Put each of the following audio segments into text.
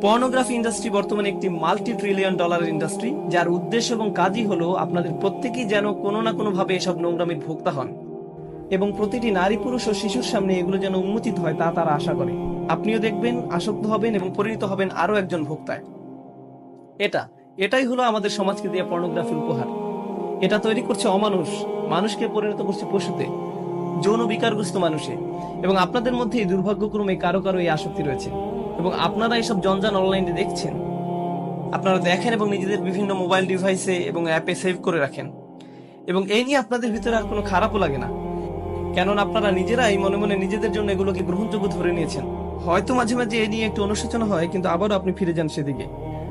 Pornography industry বর্তমানে একটি multi trillion ডলারের ইন্ডাস্ট্রি যার উদ্দেশ্য এবং কাজই হলো আপনাদের প্রত্যেকেই যেন কোনো না কোনো ভাবে এসব নোংরামির ভোক্তা হন। এবং প্রতিটি নারী, পুরুষ ও শিশুর সামনে এগুলো যেন উন্মোচিত হয় তা তারা আশা করে। আপনিও দেখবেন, আসক্ত হবেন এবং পরিণত হবেন আরও একজন ভোক্তায়। এটা, এটাই হলো আমাদের সমাজকে দেওয়া পর্নোগ্রাফির উপহার। এটা তৈরি করছে অমানুষ, মানুষকে পরিণত করছে পশুতে, যৌন বিকারগ্রস্ত মানুষে। এবং আপনাদের মধ্যে এই দুর্ভাগ্যক্রমে কারও কারও এই আসক্তি রয়েছে। এবং আপনারা এসব জঞ্জান অনলাইনে দেখছেন। আপনারা দেখেন এবং নিজেদের বিভিন্ন মোবাইল ডিভাইসে এবং অ্যাপে সেভ করে রাখেন। এবং এই নিয়ে আপনাদের ভিতরে আর কোনো খারাপও লাগে না। কেননা আপনারা নিজেরাই মনে মনে নিজেদের জন্য এগুলোকে গ্রহণযোগ্য ধরে নিয়েছেন। হয়তো মাঝে মাঝে এই নিয়ে একটু অনুশোচনা হয়, কিন্তু আবারও আপনি ফিরে যান সেদিকে।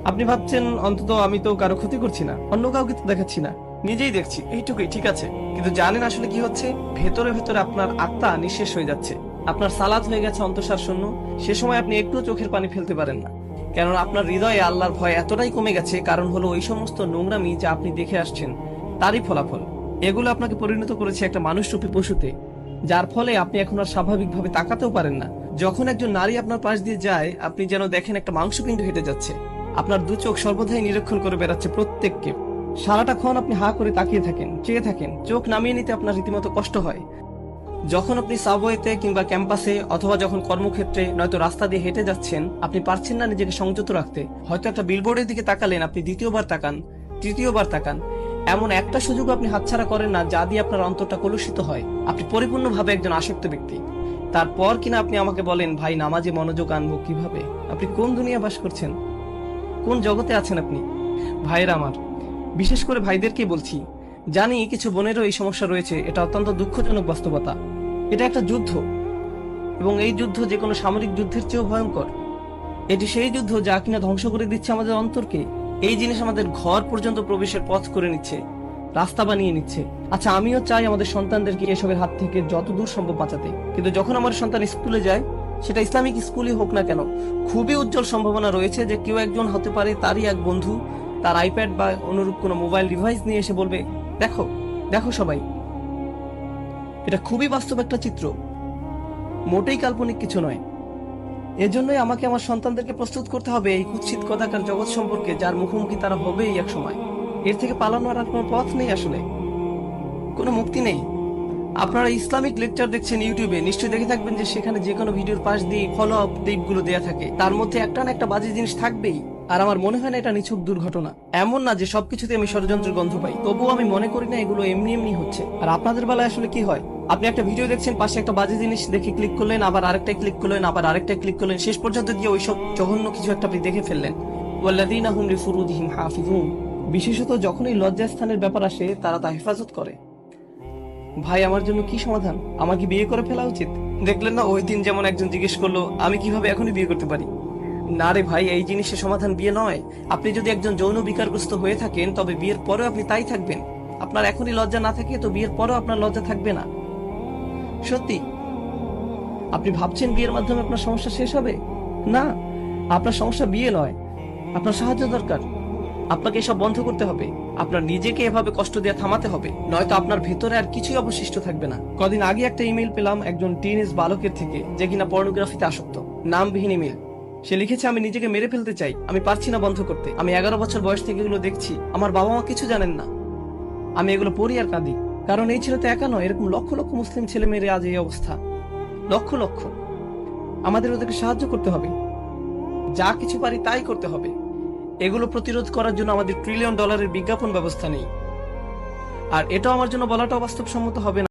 আপনি ভাবছেন, অন্তত আমি তো কারও ক্ষতি করছি না, অন্য কাউকে তো দেখাচ্ছি না, নিজেই দেখছি, এইটুকুই, ঠিক আছে। কিন্তু জানেন আসলে কি হচ্ছে? ভেতরে ভেতরে আপনার আত্মা নিঃশেষ হয়ে যাচ্ছে। আপনার সালাদ হয়ে গেছে অন্তঃসার শূন্য। সে সময় আপনি একটু চোখের পানি ফেলতে পারেন না। কেননা আপনার হৃদয়ে আল্লাহর ভয় এতটাই কমে গেছে, কারণ হলো ওই সমস্ত নোংরামি যা আপনি দেখে আসছেন, তারই ফলাফল। এগুলো আপনাকে পরিণত করেছে একটা মানুষরূপী পশুতে, যার ফলে আপনি এখন আর স্বাভাবিকভাবে তাকাতেও পারেন না। যখন একজন নারী আপনার পাশ দিয়ে যায়, আপনি যেন দেখেন একটা মাংসপিণ্ড হেঁটে যাচ্ছে। আপনার দু চোখ সর্বদাই নিরীক্ষণ করে বেড়াচ্ছে প্রত্যেককে। সারাটা ক্ষণ আপনি হা করে তাকিয়ে থাকেন, চেয়ে থাকেন, চোখ নামিয়ে নিতে আপনার রীতিমতো কষ্ট হয়। যখন আপনি সাবওয়েতে কিংবা ক্যাম্পাসে অথবা যখন কর্মক্ষেত্রে নয়তো রাস্তা দিয়ে হেঁটে যাচ্ছেন, আপনি পারছেন না নিজেকে সংযত রাখতে। হয়তো একটা বিলবোর্ডের দিকে তাকালেন, আপনি দ্বিতীয়বার তাকান, তৃতীয়বার তাকান। এমন একটা সুযোগ আপনি হাতছাড়া করেন না, যা দিয়ে আপনার অন্তরটা কলুষিত হয়। আপনি পরিপূর্ণভাবে একজন আসক্ত ব্যক্তি। তারপর কিনা আপনি আমাকে বলেন, ভাই, নামাজে মনোযোগ আনব কীভাবে? আপনি কোন দুনিয়া বাস করছেন? কোন জগতে আছেন আপনি? ভাইয়ের আমার, বিশেষ করে ভাইদেরকে বলছি। জানি কিছু বোনেরও এই সমস্যা রয়েছে, এটা অত্যন্ত দুঃখজনক বাস্তবতা। এটা একটা যুদ্ধ। এবং এই যুদ্ধ যে কোনো সামরিক যুদ্ধের চেয়েও ভয়ঙ্কর। এটি সেই যুদ্ধ যা কিনা ধ্বংস করে দিচ্ছে আমাদের অন্তরকে। এই জিনিস আমাদের ঘর পর্যন্ত প্রবেশের পথ করে নিচ্ছে, রাস্তা বানিয়ে নিচ্ছে। আচ্ছা আমিও চাই আমাদের সন্তানদেরকে এসবের হাত থেকে যত দূর সম্ভব বাঁচাতে। কিন্তু যখন আমার সন্তান স্কুলে যায়, সেটা ইসলামিক স্কুলই হোক না কেন, খুবই উজ্জ্বল সম্ভাবনা রয়েছে যে কেউ একজন হতে পারে তারই এক বন্ধু, তার আইপ্যাড বা অনুরূপ কোনো মোবাইল ডিভাইস নিয়ে এসে বলবে, দেখো দেখো সবাই এটা খুবই বাস্তব একটা চিত্র। মোটেই কাল্পনিক কিছু নয়। এজন্যই আমাকে আমার সন্তানদেরকে প্রস্তুত করতে হবে এই কুৎসিত কদাকার জগৎ সম্পর্কে, যার মুখোমুখি তারা হবেই এক সময় এর থেকে পালানোর আর কোনো পথ নেই আসলে। কোনো মুক্তি নেই। আপনারা ইসলামিক লেকচার দেখছেন ইউটিউবে, নিশ্চয়ই দেখে থাকবেন যে সেখানে যে কোনো ভিডিওর পাশ দিয়ে ফলো আপগুলো দেয়া থাকে। তার মধ্যে একটা না একটা বাজে জিনিস থাকবেই। আর আমার মনে হয় না এটা নিছক দুর্ঘটনা। এমন না যে সবকিছুতে আমি ষড়যন্ত্রের গন্ধ পাই। তবুও আমি মনে করি না এগুলো এমনি এমনি হচ্ছে। আর আপনাদের বেলায় আসলে কি হয়? আপনি একটা ভিডিও দেখছেন, পাশে একটা বাজে জিনিস দেখে ক্লিক করলেন, আবার আরেকটা ক্লিক করলেন, আবার আরেকটা ক্লিক করলেন, শেষ পর্যন্ত গিয়ে ওইসব জঘন্য কিছু একটা আপনি দেখে ফেললেন। ওয়াল্লাযীনা হুম লিফুরুজিহিম হাফিজুন। বিশেষত যখনই লজ্জাস্থানের ব্যাপার আসে, তারা তা হেফাজত করে। ভাই, আমার জন্য কি সমাধান? আমাকে বিয়ে করে ফেলা উচিত? দেখলেন না, ওই দিন যেমন একজন জিজ্ঞেস করল, আমি কীভাবে এখনই বিয়ে করতে পারি? না রে ভাই, এই জিনিসের সমাধান বিয়ে নয়। আপনি যদি একজন যৌন বিকারগ্রস্ত হয়ে থাকেন, তবে বিয়ের পরেও আপনি তাই থাকবেন। আপনার এখনই লজ্জা না থাকে, তো বিয়ের পরেও আপনার লজ্জা থাকবে না। সত্যি? আপনি ভাবছেন বিয়ের মাধ্যমে আপনার সমস্যা শেষ হবে? না, আপনার সমস্যা বিয়ে নয়। আপনার সাহায্য দরকার। আপনাকে এসব বন্ধ করতে হবে। আপনার নিজেকে এভাবে কষ্ট দেওয়া থামাতে হবে। নয়তো আপনার ভেতরে আর কিছুই অবশিষ্ট থাকবে না। কদিন আগে একটা ইমেল পেলাম একজন টিনেজ বালকের থেকে, যে কিনা পর্নোগ্রাফিতে আসক্ত। নামবিহীন ইমেল সে লিখেছে, আমি নিজেকে মেরে ফেলতে চাই। আমি পারছি না বন্ধ করতে। আমি এগারো বছর বয়স থেকে এগুলো দেখছি। আমার বাবা মা কিছু জানেন না। আমি এগুলো পড়ি আর কাঁদি। কারণ এই ছেলে তো একা নয়, এরকম লক্ষ লক্ষ মুসলিম ছেলে মেয়ের আজ এই অবস্থা। লক্ষ লক্ষ। আমাদের ওদেরকে সাহায্য করতে হবে। যা কিছু পারি তাই করতে হবে। এগুলো প্রতিরোধ করার জন্য আমাদের ট্রিলিয়ন ডলারের বিজ্ঞাপন ব্যবস্থা নেই। আর এটাও আমার জন্য বলাটাও বাস্তবসম্মত হবে না।